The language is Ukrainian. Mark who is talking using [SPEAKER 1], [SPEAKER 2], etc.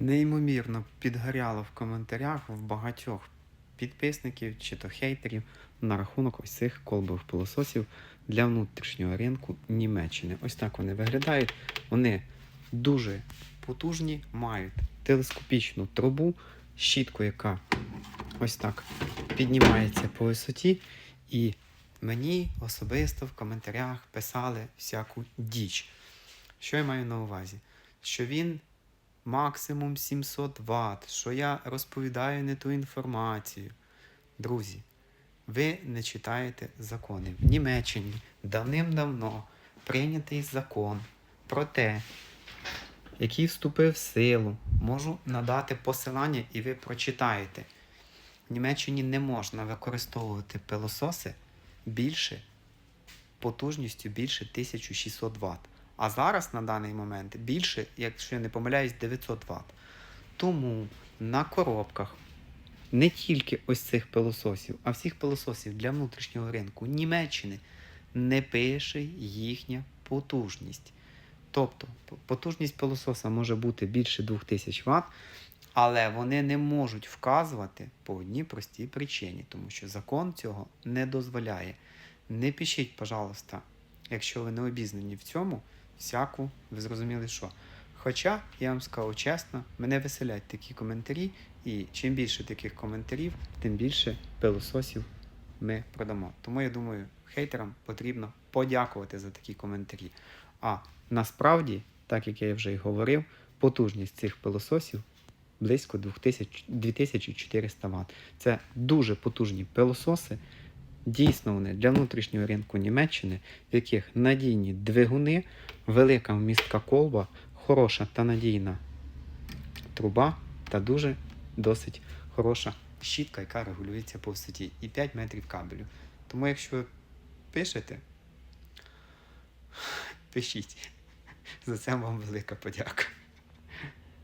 [SPEAKER 1] Неймовірно підгоряло в коментарях в багатьох підписників чи то хейтерів на рахунок ось цих колбових пилососів для внутрішнього ринку Німеччини. Ось так вони виглядають. Вони дуже потужні, мають телескопічну трубу, щітку, яка ось так піднімається по висоті. І мені особисто в коментарях писали всяку діч. Що я маю на увазі? Що він максимум 700 Вт, що я розповідаю не ту інформацію. Друзі, ви не читаєте закони. В Німеччині давним-давно прийнятий закон про те, який вступив в силу. Можу надати посилання, і ви прочитаєте. В Німеччині не можна використовувати пилососи більше потужністю більше 1600 Вт. А зараз на даний момент більше, якщо я не помиляюсь, 900 Вт. Тому на коробках не тільки ось цих пилососів, а всіх пилососів для внутрішнього ринку Німеччини не пише їхня потужність. Тобто потужність пилососа може бути більше 2000 Вт, але вони не можуть вказувати по одній простій причині, тому що закон цього не дозволяє. Не пишіть, пожалуйста, якщо ви не обізнані в цьому, всяку, ви зрозуміли що. Хоча, я вам скажу чесно, мене веселять такі коментарі, і чим більше таких коментарів, тим більше пилососів ми продамо. Тому я думаю, хейтерам потрібно подякувати за такі коментарі. А насправді, так як я вже й говорив, потужність цих пилососів близько 2000 2400 Вт. Це дуже потужні пилососи. Дійсно, вони для внутрішнього ринку Німеччини, в яких надійні двигуни, велика вмістка колба, хороша та надійна труба та дуже досить хороша щітка, яка регулюється по висоті, і 5 метрів кабелю. Тому, якщо ви пишете, пишіть. За це вам велика подяка.